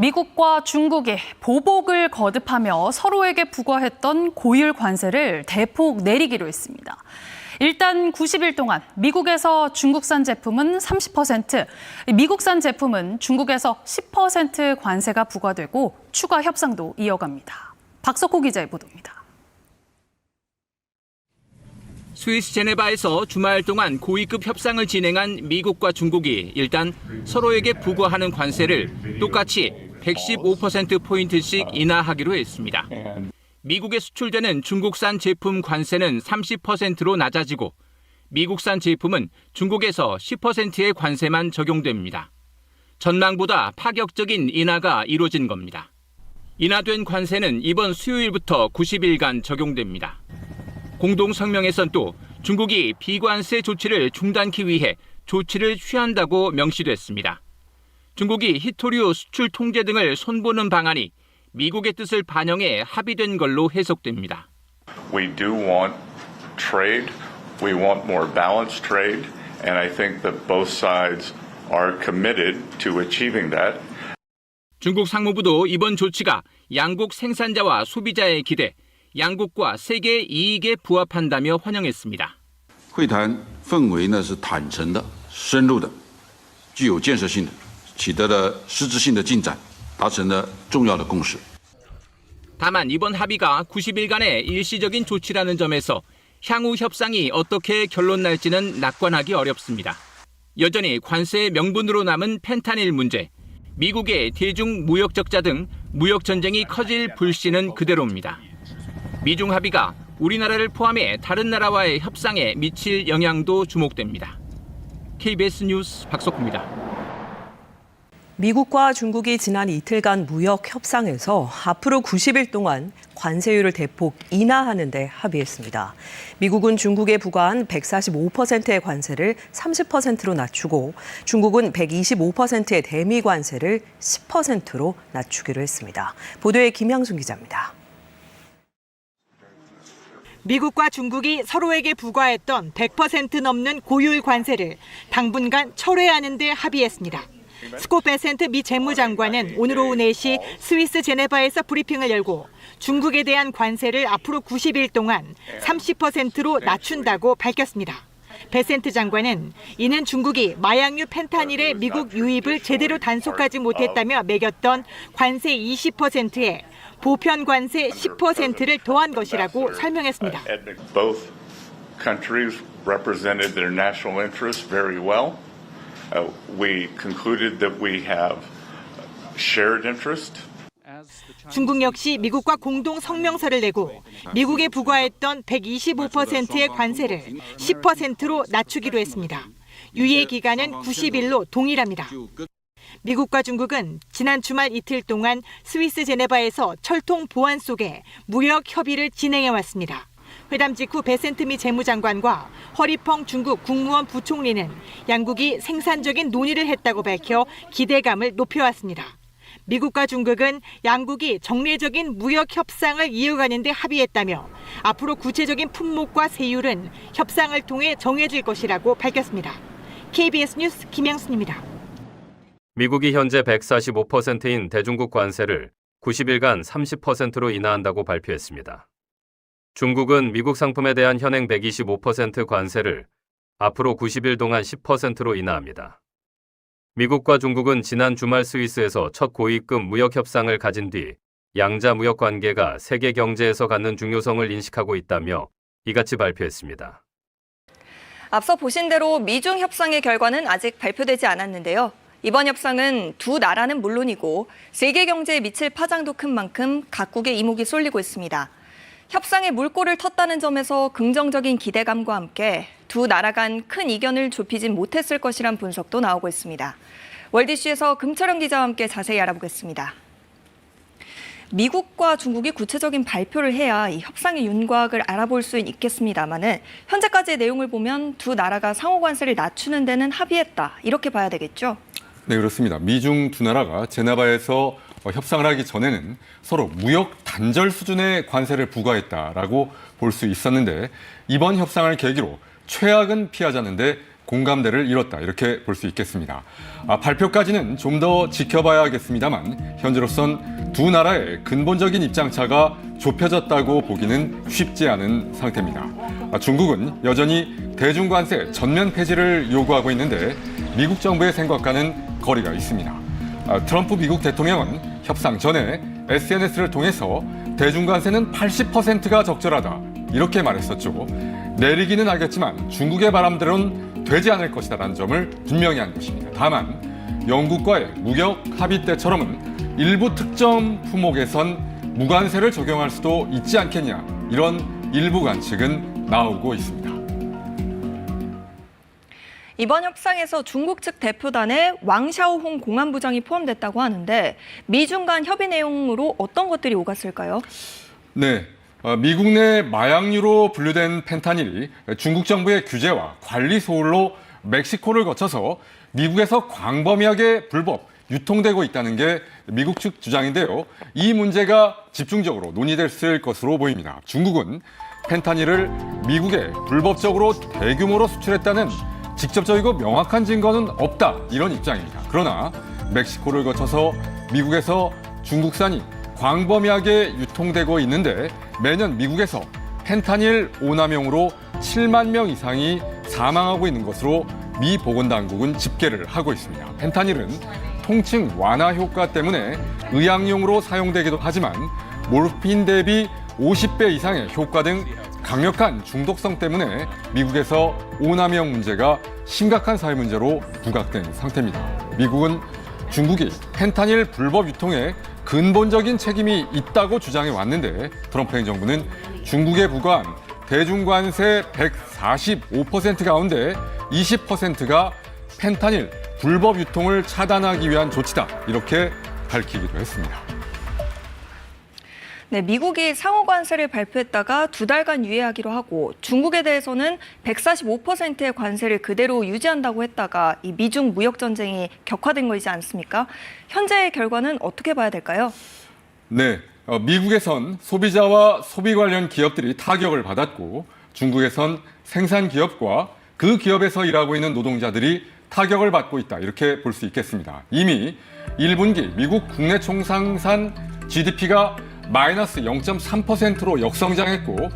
미국과 중국이 보복을 거듭하며 서로에게 부과했던 고율 관세를 대폭 내리기로 했습니다. 일단 90일 동안 미국에서 중국산 제품은 30%, 미국산 제품은 중국에서 10% 관세가 부과되고 추가 협상도 이어갑니다. 박석호 기자의 보도입니다. 스위스 제네바에서 주말 동안 고위급 협상을 진행한 미국과 중국이 일단 서로에게 부과하는 관세를 똑같이 115%포인트씩 인하하기로 했습니다. 미국에 수출되는 중국산 제품 관세는 30%로 낮아지고 미국산 제품은 중국에서 10%의 관세만 적용됩니다. 전망보다 파격적인 인하가 이루어진 겁니다. 인하된 관세는 이번 수요일부터 90일간 적용됩니다. 공동 성명에선 또 중국이 비관세 조치를 중단키 위해 조치를 취한다고 명시됐습니다. 중국이 히토류 수출 통제 등을 손보는 방안이 미국의 뜻을 반영해 합의된 걸로 해석됩니다. We do want trade. We want more balanced trade. And I think that both sides are committed to achieving that. 중국 상무부도 이번 조치가 양국 생산자와 소비자의 기대, 양국과 세계의 이익에 부합한다며 환영했습니다. 会谈氛围呢是坦诚的、深入的、具有建设性的， 取得了实质性的进展，达成了重要的共识。 다만 이번 합의가 90일간의 일시적인 조치라는 점에서 향후 협상이 어떻게 결론 날지는 낙관하기 어렵습니다. 여전히 관세의 명분으로 남은 펜타닐 문제, 미국의 대중 무역 적자 등 무역 전쟁이 커질 불씨는 그대로입니다. 미중 합의가 우리나라를 포함해 다른 나라와의 협상에 미칠 영향도 주목됩니다. KBS 뉴스 박석호입니다. 미국과 중국이 지난 이틀간 무역 협상에서 앞으로 90일 동안 관세율을 대폭 인하하는 데 합의했습니다. 미국은 중국에 부과한 145%의 관세를 30%로 낮추고 중국은 125%의 대미 관세를 10%로 낮추기로 했습니다. 보도에 김양순 기자입니다. 미국과 중국이 서로에게 부과했던 100% 넘는 고율 관세를 당분간 철회하는 데 합의했습니다. 스콧 베센트 미 재무장관은 오늘 오후 4시 스위스 제네바에서 브리핑을 열고 중국에 대한 관세를 앞으로 90일 동안 30%로 낮춘다고 밝혔습니다. 베센트 장관은 이는 중국이 마약류 펜타닐의 미국 유입을 제대로 단속하지 못했다며 매겼던 관세 20%에 보편 관세 10%를 더한 것이라고 설명했습니다. Both countries represented their national interests very well. Uh, we concluded that we have shared interest. 중국 역시 미국과 공동 성명서를 내고 미국에 부과했던 125%의 관세를 10%로 낮추기로 했습니다. 유예 기간은 90일로 동일합니다. 미국과 중국은 지난 주말 이틀 동안 스위스 제네바에서 철통 보안 속에 무역 협의를 진행해 왔습니다. 회담 직후 베센트 미 재무장관과 허리펑 중국 국무원 부총리는 양국이 생산적인 논의를 했다고 밝혀 기대감을 높여왔습니다. 미국과 중국은 양국이 정례적인 무역 협상을 이어가는 데 합의했다며 앞으로 구체적인 품목과 세율은 협상을 통해 정해질 것이라고 밝혔습니다. KBS 뉴스 김양순입니다. 미국이 현재 145%인 대중국 관세를 90일간 30%로 인하한다고 발표했습니다. 중국은 미국 상품에 대한 현행 125% 관세를 앞으로 90일 동안 10%로 인하합니다. 미국과 중국은 지난 주말 스위스에서 첫 고위급 무역 협상을 가진 뒤 양자 무역 관계가 세계 경제에서 갖는 중요성을 인식하고 있다며 이같이 발표했습니다. 앞서 보신 대로 미중 협상의 결과는 아직 발표되지 않았는데요. 이번 협상은 두 나라는 물론이고 세계 경제에 미칠 파장도 큰 만큼 각국의 이목이 쏠리고 있습니다. 협상에 물꼬를 텄다는 점에서 긍정적인 기대감과 함께 두 나라 간 큰 이견을 좁히진 못했을 것이란 분석도 나오고 있습니다. 월드시에서 금철영 기자와 함께 자세히 알아보겠습니다. 미국과 중국이 구체적인 발표를 해야 이 협상의 윤곽을 알아볼 수 있겠습니다만은 현재까지의 내용을 보면 두 나라가 상호 관세를 낮추는 데는 합의했다 이렇게 봐야 되겠죠. 네, 그렇습니다. 미중 두 나라가 제네바에서 어, 협상을 하기 전에는 서로 무역 단절 수준의 관세를 부과했다라고 볼 수 있었는데 이번 협상을 계기로 최악은 피하자는데 공감대를 이뤘다 이렇게 볼 수 있겠습니다. 아, 발표까지는 좀 더 지켜봐야겠습니다만 현재로선 두 나라의 근본적인 입장차가 좁혀졌다고 보기는 쉽지 않은 상태입니다. 아, 중국은 여전히 대중관세 전면 폐지를 요구하고 있는데 미국 정부의 생각과는 거리가 있습니다. 아, 트럼프 미국 대통령은 협상 전에 SNS를 통해서 대중관세는 80%가 적절하다 이렇게 말했었죠. 내리기는 하겠지만 중국의 바람대로는 되지 않을 것이다라는 점을 분명히 한 것입니다. 다만 영국과의 무역 합의 때처럼은 일부 특정 품목에선 무관세를 적용할 수도 있지 않겠냐 이런 일부 관측은 나오고 있습니다. 이번 협상에서 중국 측 대표단에 왕샤오홍 공안부장이 포함됐다고 하는데 미중 간 협의 내용으로 어떤 것들이 오갔을까요? 네. 어, 미국 내 마약류로 분류된 펜타닐이 중국 정부의 규제와 관리 소홀로 멕시코를 거쳐서 미국에서 광범위하게 불법 유통되고 있다는 게 미국 측 주장인데요. 이 문제가 집중적으로 논의됐을 것으로 보입니다. 중국은 펜타닐을 미국에 불법적으로 대규모로 수출했다는 직접적이고 명확한 증거는 없다 이런 입장입니다. 그러나 멕시코를 거쳐서 미국에서 중국산이 광범위하게 유통되고 있는데 매년 미국에서 펜타닐 오남용으로 7만 명 이상이 사망하고 있는 것으로 미 보건당국은 집계를 하고 있습니다. 펜타닐은 통증 완화 효과 때문에 의약용으로 사용되기도 하지만 몰핀 대비 50배 이상의 효과 등 강력한 중독성 때문에 미국에서 오남용 문제가 심각한 사회 문제로 부각된 상태입니다. 미국은 중국이 펜타닐 불법 유통에 근본적인 책임이 있다고 주장해 왔는데 트럼프 행정부는 중국에 부과한 대중관세 145% 가운데 20%가 펜타닐 불법 유통을 차단하기 위한 조치다 이렇게 밝히기도 했습니다. 네, 미국이 상호 관세를 발표했다가 두 달간 유예하기로 하고 중국에 대해서는 145%의 관세를 그대로 유지한다고 했다가 이 미중 무역 전쟁이 격화된 거이지 않습니까? 현재의 결과는 어떻게 봐야 될까요? 네, 어, 미국에선 소비자와 소비 관련 기업들이 타격을 받았고 중국에선 생산 기업과 그 기업에서 일하고 있는 노동자들이 타격을 받고 있다 이렇게 볼 수 있겠습니다. 이미 1분기 미국 국내 총생산 GDP가 마이너스 0.3%로 역성장했고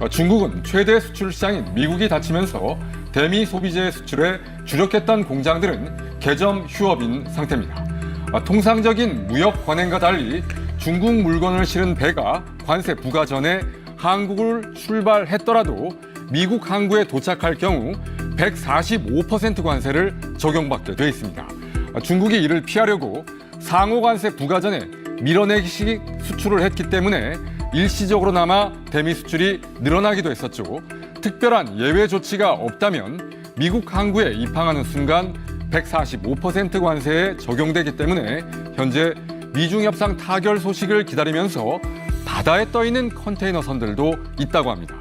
어, 중국은 최대 수출 시장인 미국이 닫히면서 대미 소비재 수출에 주력했던 공장들은 개점 휴업인 상태입니다. 아, 통상적인 무역 관행과 달리 중국 물건을 실은 배가 관세 부과 전에 한국을 출발했더라도 미국 항구에 도착할 경우 145% 관세를 적용받게 돼 있습니다. 아, 중국이 이를 피하려고 상호 관세 부과 전에 밀어내기식 수출을 했기 때문에 일시적으로나마 대미 수출이 늘어나기도 했었죠. 특별한 예외 조치가 없다면 미국 항구에 입항하는 순간 145% 관세에 적용되기 때문에 현재 미중 협상 타결 소식을 기다리면서 바다에 떠 있는 컨테이너 선들도 있다고 합니다.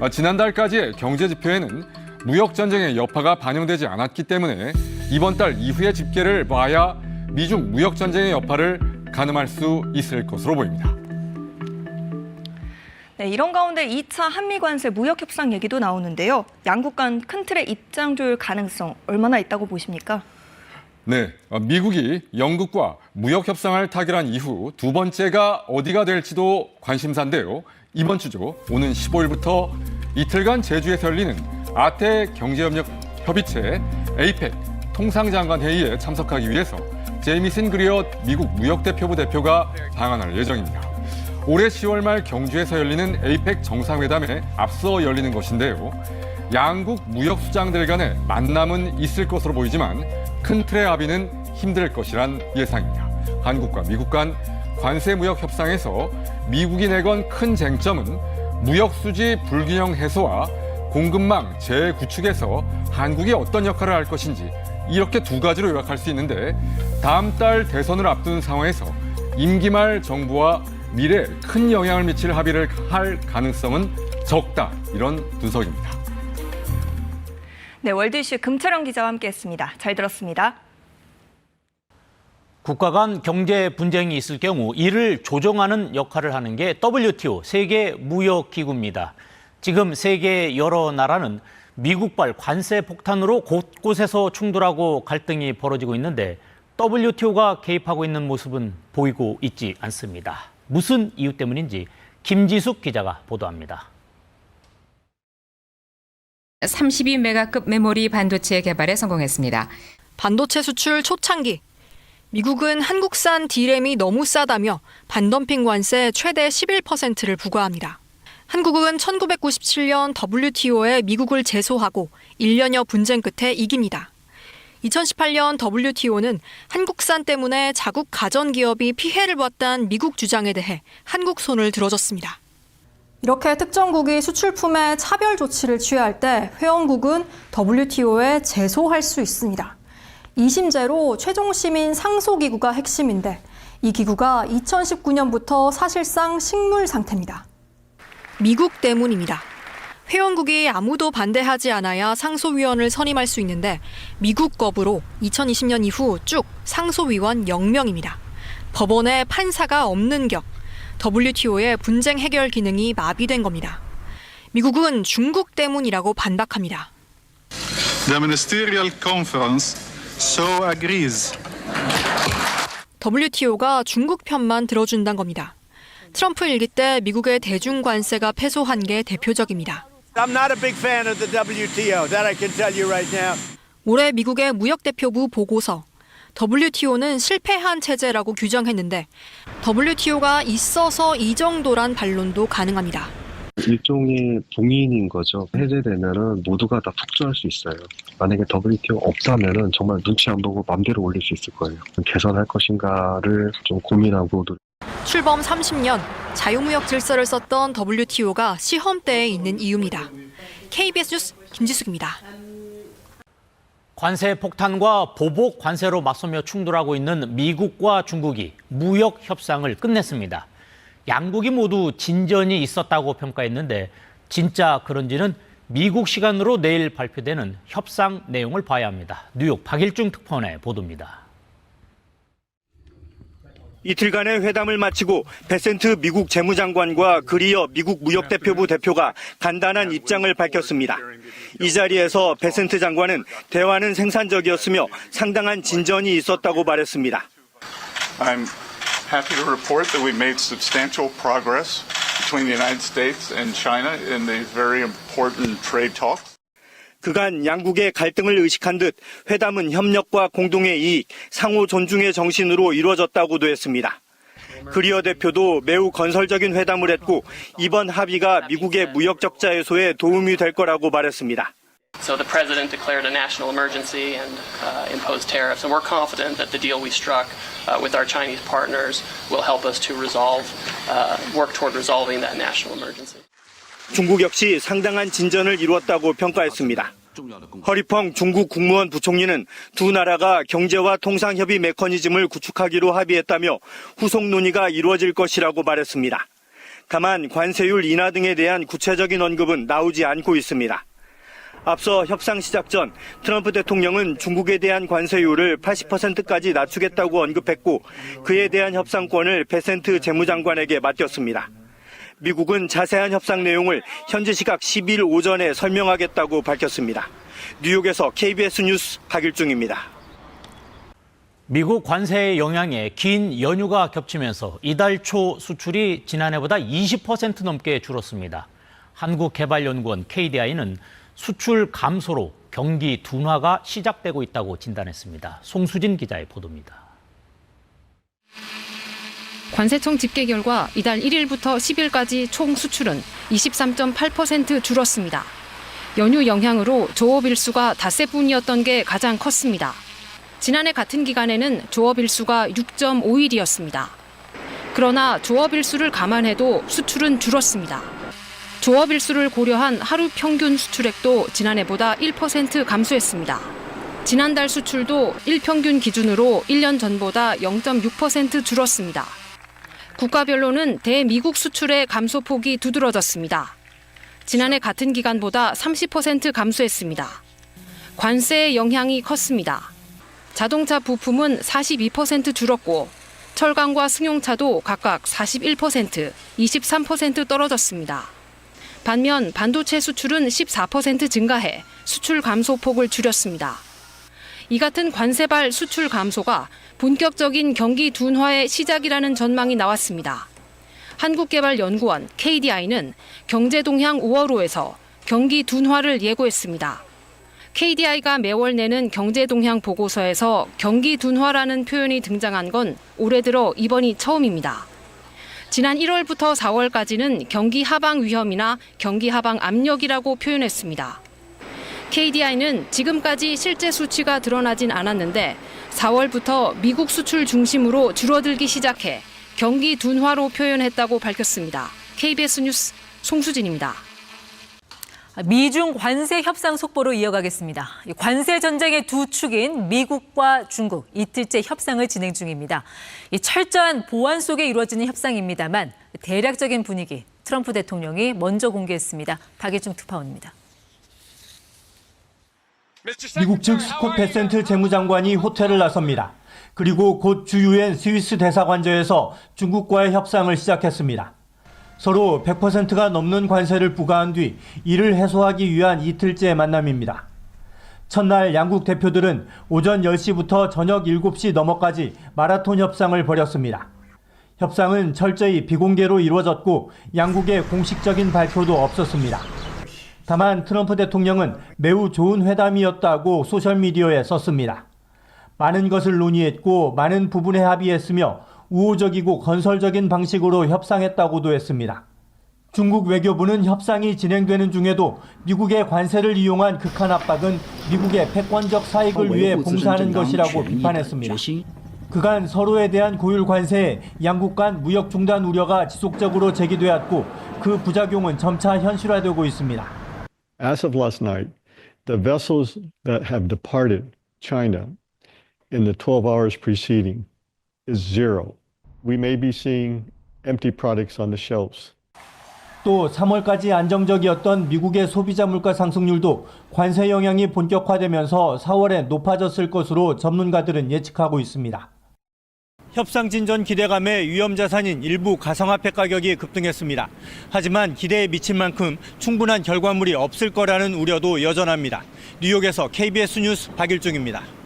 아, 지난달까지의 경제 지표에는 무역 전쟁의 여파가 반영되지 않았기 때문에 이번 달 이후의 집계를 봐야 미중 무역 전쟁의 여파를 가늠할 수 있을 것으로 보입니다. 네, 이런 가운데 2차 한미 관세 무역 협상 얘기도 나오는데요. 양국 간 큰 틀의 입장 조율 가능성 얼마나 있다고 보십니까? 네, 어, 미국이 영국과 무역 협상을 타결한 이후 두 번째가 어디가 될지도 관심사인데요. 이번 주죠. 오는 15일부터 이틀간 제주에서 열리는 아태 경제협력 협의체 에이펙 통상장관 회의에 참석하기 위해서 제이미슨 그리어 미국 무역대표부 대표가 방한할 예정입니다. 올해 10월 말 경주에서 열리는 에이펙 정상회담에 앞서 열리는 것인데요. 양국 무역 수장들 간의 만남은 있을 것으로 보이지만 큰 틀의 합의는 힘들 것이란 예상입니다. 한국과 미국 간 관세 무역 협상에서 미국이 내건 큰 쟁점은 무역 수지 불균형 해소와 공급망 재구축에서 한국이 어떤 역할을 할 것인지 이렇게 두 가지로 요약할 수 있는데 다음 달 대선을 앞둔 상황에서 임기 말 정부와 미래에 큰 영향을 미칠 합의를 할 가능성은 적다 이런 분석입니다. 네, 월드 이슈 금철영 기자와 함께했습니다. 잘 들었습니다. 국가 간 경제 분쟁이 있을 경우 이를 조정하는 역할을 하는 게 WTO 세계 무역 기구입니다. 지금 세계 여러 나라는 미국발 관세 폭탄으로 곳곳에서 충돌하고 갈등이 벌어지고 있는데 WTO가 개입하고 있는 모습은 보이고 있지 않습니다. 무슨 이유 때문인지 김지숙 기자가 보도합니다. 32메가급 메모리 반도체 개발에 성공했습니다. 반도체 수출 초창기. 미국은 한국산 D램이 너무 싸다며 반덤핑 관세 최대 11%를 부과합니다. 한국은 1997년 WTO에 미국을 제소하고 1년여 분쟁 끝에 이깁니다. 2018년 WTO는 한국산 때문에 자국 가전 기업이 피해를 봤다는 미국 주장에 대해 한국 손을 들어줬습니다. 이렇게 특정국이 수출품에 차별 조치를 취할 때 회원국은 WTO에 제소할 수 있습니다. 2심제로 최종 시민 상소 기구가 핵심인데 이 기구가 2019년부터 사실상 식물 상태입니다. 미국 때문입니다. 회원국이 아무도 반대하지 않아야 상소위원을 선임할 수 있는데 미국 법으로 2020년 이후 쭉 상소위원 0명입니다. 법원에 판사가 없는 격, WTO의 분쟁 해결 기능이 마비된 겁니다. 미국은 중국 때문이라고 반박합니다. The ministerial conference so agrees. WTO가 중국 편만 들어준다는 겁니다. 트럼프 일기 때 미국의 대중 관세가 패소한 게 대표적입니다. 올해 미국의 무역대표부 보고서 WTO는 실패한 체제라고 규정했는데 WTO가 있어서 이 정도란 반론도 가능합니다. 일종의 봉인인 거죠. 해제되면은 모두가 다 폭주할 수 있어요. 만약에 WTO 없다면은 정말 눈치 안 보고 맘대로 올릴 수 있을 거예요. 개선할 것인가를 좀 고민하고 출범 30년 자유무역 질서를 썼던 WTO가 시험대에 있는 이유입니다. KBS 뉴스 김지숙입니다. 관세 폭탄과 보복 관세로 맞서며 충돌하고 있는 미국과 중국이 무역 협상을 끝냈습니다. 양국이 모두 진전이 있었다고 평가했는데 진짜 그런지는 미국 시간으로 내일 발표되는 협상 내용을 봐야 합니다. 뉴욕 박일중 특파원의 보도입니다. 이틀간의 회담을 마치고 베센트 미국 재무장관과 그리어 미국 무역대표부 대표가 간단한 입장을 밝혔습니다. 이 자리에서 베센트 장관은 대화는 생산적이었으며 상당한 진전이 있었다고 말했습니다. I'm happy to report that we made substantial progress between the United States and China in these very important trade talks. 그간 양국의 갈등을 의식한 듯 회담은 협력과 공동의 이익, 상호 존중의 정신으로 이루어졌다고도 했습니다. 그리어 대표도 매우 건설적인 회담을 했고 이번 합의가 미국의 무역 적자 해소에 도움이 될 거라고 말했습니다. So the president declared a national emergency and uh, imposed tariffs, and we're confident that the deal we struck uh, with our Chinese partners will help us to resolve, uh, work toward resolving that national emergency. 중국 역시 상당한 진전을 이루었다고 평가했습니다. 허리펑 중국 국무원 부총리는 두 나라가 경제와 통상협의 메커니즘을 구축하기로 합의했다며 후속 논의가 이루어질 것이라고 말했습니다. 다만 관세율 인하 등에 대한 구체적인 언급은 나오지 않고 있습니다. 앞서 협상 시작 전 트럼프 대통령은 중국에 대한 관세율을 80%까지 낮추겠다고 언급했고 그에 대한 협상권을 베센트 재무장관에게 맡겼습니다. 미국은 자세한 협상 내용을 현지 시각 10일 오전에 설명하겠다고 밝혔습니다. 뉴욕에서 KBS 뉴스 박일중입니다. 미국 관세의 영향에 긴 연휴가 겹치면서 이달 초 수출이 지난해보다 20% 넘게 줄었습니다. 한국개발연구원 KDI는 수출 감소로 경기 둔화가 시작되고 있다고 진단했습니다. 송수진 기자의 보도입니다. 관세청 집계 결과 이달 1일부터 10일까지 총 수출은 23.8% 줄었습니다. 연휴 영향으로 조업 일수가 닷새뿐이었던 게 가장 컸습니다. 지난해 같은 기간에는 조업 일수가 6.5일이었습니다. 그러나 조업 일수를 감안해도 수출은 줄었습니다. 조업 일수를 고려한 하루 평균 수출액도 지난해보다 1% 감소했습니다. 지난달 수출도 일평균 기준으로 1년 전보다 0.6% 줄었습니다. 국가별로는 대미국 수출의 감소폭이 두드러졌습니다. 지난해 같은 기간보다 30% 감소했습니다. 관세의 영향이 컸습니다. 자동차 부품은 42% 줄었고 철강과 승용차도 각각 41%, 23% 떨어졌습니다. 반면 반도체 수출은 14% 증가해 수출 감소폭을 줄였습니다. 이 같은 관세발 수출 감소가 본격적인 경기 둔화의 시작이라는 전망이 나왔습니다. 한국개발연구원 KDI는 경제동향 5월호에서 경기 둔화를 예고했습니다. KDI가 매월 내는 경제동향 보고서에서 경기 둔화라는 표현이 등장한 건 올해 들어 이번이 처음입니다. 지난 1월부터 4월까지는 경기 하방 위험이나 경기 하방 압력이라고 표현했습니다. KDI는 지금까지 실제 수치가 드러나진 않았는데 4월부터 미국 수출 중심으로 줄어들기 시작해 경기 둔화로 표현했다고 밝혔습니다. KBS 뉴스 송수진입니다. 미중 관세 협상 속보로 이어가겠습니다. 이 관세 전쟁의 두 축인 미국과 중국 이틀째 협상을 진행 중입니다. 이 철저한 보안 속에 이루어지는 협상입니다만 대략적인 분위기 트럼프 대통령이 먼저 공개했습니다. 박예중 특파원입니다. 미국 측 스콧 베센트 재무장관이 호텔을 나섭니다. 그리고 곧 주유엔 스위스 대사관저에서 중국과의 협상을 시작했습니다. 서로 100%가 넘는 관세를 부과한 뒤 이를 해소하기 위한 이틀째 만남입니다. 첫날 양국 대표들은 오전 10시부터 저녁 7시 넘어까지 마라톤 협상을 벌였습니다. 협상은 철저히 비공개로 이루어졌고 양국의 공식적인 발표도 없었습니다. 다만 트럼프 대통령은 매우 좋은 회담이었다고 소셜미디어에 썼습니다. 많은 것을 논의했고 많은 부분에 합의했으며 우호적이고 건설적인 방식으로 협상했다고도 했습니다. 중국 외교부는 협상이 진행되는 중에도 미국의 관세를 이용한 극한 압박은 미국의 패권적 사익을 위해 봉사하는 것이라고 비판했습니다. 그간 서로에 대한 고율 관세에 양국 간 무역 중단 우려가 지속적으로 제기되었고 그 부작용은 점차 현실화되고 있습니다. As of last night, the vessels that have departed China in the 12 hours preceding is zero. We may be seeing empty products on the shelves. 또 3월까지 안정적이었던 미국의 소비자 물가 상승률도 관세 영향이 본격화되면서 4월에 높아졌을 것으로 전문가들은 예측하고 있습니다. 협상 진전 기대감에 위험 자산인 일부 가상화폐 가격이 급등했습니다. 하지만 기대에 미친 만큼 충분한 결과물이 없을 거라는 우려도 여전합니다. 뉴욕에서 KBS 뉴스 박일중입니다.